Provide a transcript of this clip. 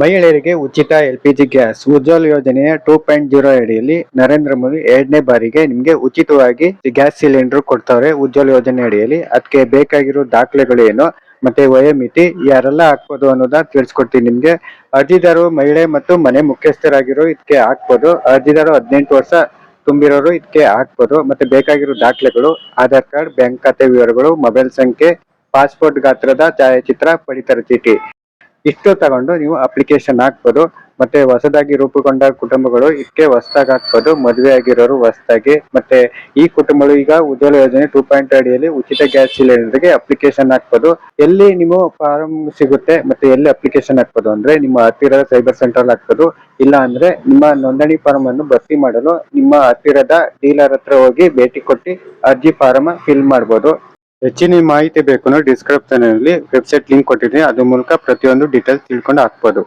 ಮಹಿಳೆಯರಿಗೆ ಉಚಿತ L P G gas, Ujjwal ಯೋಜನೆಯ ಟೂ ಪಾಯಿಂಟ್ ಜೀರೋ ಅಡಿಯಲ್ಲಿ ನರೇಂದ್ರ ಮೋದಿ ಎರಡನೇ ಬಾರಿಗೆ ನಿಮಗೆ ಉಚಿತವಾಗಿ ಗ್ಯಾಸ್ ಸಿಲಿಂಡರ್ ಕೊಡ್ತಾವ್ರೆ ಉಜ್ವಲ್ ಯೋಜನೆ ಅಡಿಯಲ್ಲಿ ಅದಕ್ಕೆ ಬೇಕಾಗಿರೋ ದಾಖಲೆಗಳು ಏನು, ಮತ್ತೆ ವಯೋಮಿತಿ, ಯಾರೆಲ್ಲ ಹಾಕ್ಬೋದು ಅನ್ನೋದ ತಿಳಿಸ್ಕೊಡ್ತೀನಿ ನಿಮ್ಗೆ. ಅರ್ಜಿದಾರರು ಮಹಿಳೆ ಮತ್ತು ಮನೆ ಮುಖ್ಯಸ್ಥರಾಗಿರೋ ಇದಕ್ಕೆ ಹಾಕ್ಬೋದು. ಅರ್ಜಿದಾರರು ಹದಿನೆಂಟು ವರ್ಷ ತುಂಬಿರೋರು ಇದಕ್ಕೆ ಹಾಕ್ಬೋದು. ಮತ್ತೆ ಬೇಕಾಗಿರೋ ದಾಖಲೆಗಳು, ಆಧಾರ್ ಕಾರ್ಡ್, ಬ್ಯಾಂಕ್ ಖಾತೆ ವಿವರಗಳು, ಮೊಬೈಲ್ ಸಂಖ್ಯೆ, ಪಾಸ್ಪೋರ್ಟ್ ಗಾತ್ರದ ಛಾಯಾಚಿತ್ರ, ಪಡಿತರ ಚೀಟಿ. ಇಷ್ಟು ತಗೊಂಡು ನೀವು ಅಪ್ಲಿಕೇಶನ್ ಹಾಕ್ಬೋದು. ಮತ್ತೆ ಹೊಸದಾಗಿ ರೂಪುಗೊಂಡ ಕುಟುಂಬಗಳು ಇದಕ್ಕೆ ಹೊಸದಾಗಿ ಹಾಕ್ಬೋದು. ಮದುವೆ ಆಗಿರೋರು ಹೊಸದಾಗಿ. ಮತ್ತೆ ಈ ಕುಟುಂಬಗಳು ಈಗ ಉಜ್ವಲ ಯೋಜನೆ ಟೂ ಪಾಯಿಂಟ್ ಅಡಿಯಲ್ಲಿ ಉಚಿತ ಗ್ಯಾಸ್ ಸಿಲಿಂಡರ್ಗೆ ಅಪ್ಲಿಕೇಶನ್ ಹಾಕ್ಬೋದು. ಎಲ್ಲಿ ನಿಮ್ಮ ಫಾರಂ ಸಿಗುತ್ತೆ ಮತ್ತೆ ಎಲ್ಲಿ ಅಪ್ಲಿಕೇಶನ್ ಹಾಕ್ಬೋದು ಅಂದ್ರೆ ನಿಮ್ಮ ಹತ್ತಿರದ ಸೈಬರ್ ಸೆಂಟರ್ ಹಾಕ್ಬೋದು. ಇಲ್ಲ ಅಂದ್ರೆ ನಿಮ್ಮ ನೋಂದಣಿ ಫಾರಂ ಅನ್ನು ಭರ್ತಿ ಮಾಡಲು ನಿಮ್ಮ ಹತ್ತಿರದ ಡೀಲರ್ ಹತ್ರ ಹೋಗಿ ಭೇಟಿ ಕೊಟ್ಟು ಅರ್ಜಿ ಫಾರಂ ಫಿಲ್ ಮಾಡ್ಬೋದು. ಹೆಚ್ಚಿನ ಮಾಹಿತಿ ಬೇಕು ಡಿಸ್ಕ್ರಿಪ್ಷನ್ ಅಲ್ಲಿ ವೆಬ್ಸೈಟ್ ಲಿಂಕ್ ಕೊಟ್ಟಿದ್ದೀನಿ. ಅದ್ರ ಮೂಲಕ ಪ್ರತಿಯೊಂದು ಡೀಟೇಲ್ಸ್ ತಿಳ್ಕೊಂಡು ಹಾಕ್ಬೋದು.